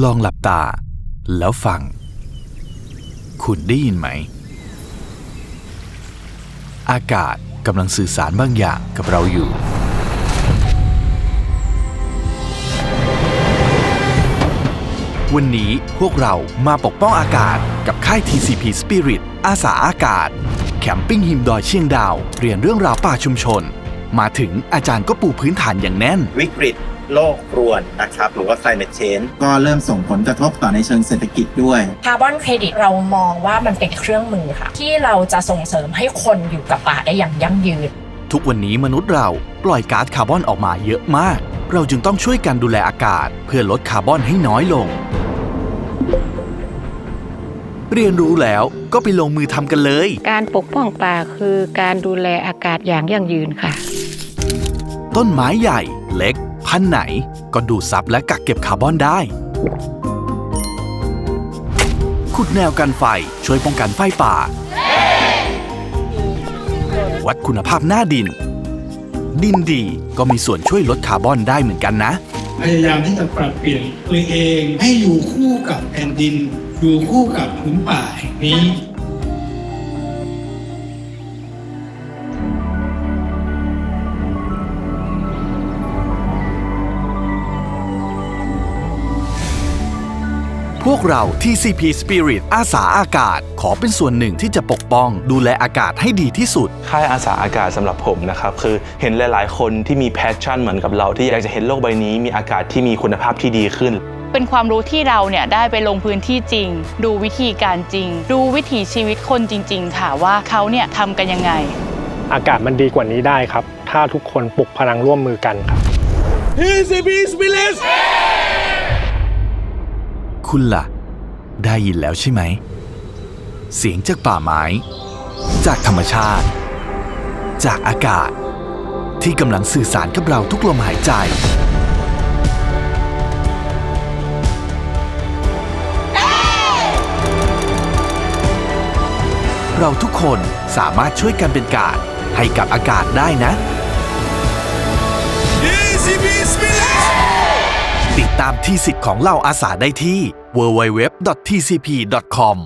ลองหลับตา แล้วฟัง คุณได้ยินไหม อากาศกำลังสื่อสารบางอย่างกับเราอยู่ วันนี้พวกเรามาปกป้องอากาศกับค่าย TCP Spirit อาสาอากาศ แคมปิ้งหิมดอยเชียงดาว เรียนเรื่องราวป่าชุมชน มาถึงอาจารย์ก็ปูพื้นฐานอย่างแน่น วิกฤต โลกรวนนะครับหรือว่า climate change ก็เริ่มส่งผลกระทบต่อในเชิงเศรษฐกิจด้วยคาร์บอนเครดิตเรามองว่ามันเป็นเครื่องมือค่ะ ที่เราจะส่งเสริมให้คนอยู่กับป่าได้อย่างยั่งยืน ทุกวันนี้มนุษย์เราปล่อยก๊าซคาร์บอนออกมาเยอะมาก เราจึงต้องช่วยกันดูแลอากาศ เพื่อลดคาร์บอนให้น้อยลง เรียนรู้แล้วก็ไปลงมือทำกันเลย การปกป้องป่าคือการดูแลอากาศอย่างยั่งยืนค่ะ ต้นไม้ใหญ่ เล็กพันธุ์ไหน ก็ดูดซับและกักเก็บคาร์บอนได้ ขุดแนวกันไฟช่วยป้องกันไฟป่า วัดคุณภาพหน้าดิน ดินดีก็มีส่วนช่วยลดคาร์บอนได้เหมือนกันนะ พยายามที่จะปรับเปลี่ยนตัวเองให้อยู่คู่กับแผ่นดิน อยู่คู่กับพื้นป่าแห่งนี้ พวกเรา TCP Spirit อาสาอากาศ ขอเป็นส่วนหนึ่งที่จะปกป้อง ดูแลอากาศให้ดีที่สุด ค่ายอาสาอากาศสำหรับผมนะครับคือเห็นหลาย ๆ คนที่มีแพชชั่นเหมือนกับเรา ที่อยากจะเห็นโลกใบนี้มีอากาศที่มีคุณภาพที่ดีขึ้น เป็นความรู้ที่เราเนี่ยได้ไปลงพื้นที่จริง ดูวิธีการจริง ดูวิถีชีวิตคนจริง ๆ ค่ะว่าเขาเนี่ยทำกันยังไง อากาศมันดีกว่านี้ได้ครับ ถ้าทุกคนปลุกพลังร่วมมือกันครับ คุณล่ะ ได้ยินแล้วใช่ไหม เสียงจากป่าไม้ จากธรรมชาติ จากอากาศ ที่กำลังสื่อสารกับเราทุกลมหายใจ เราทุกคนสามารถช่วยกันเป็นกาดให้กับอากาศได้นะ ตามที่สิทธิ์ของเหล่าอาสาได้ที่ www.tcp.com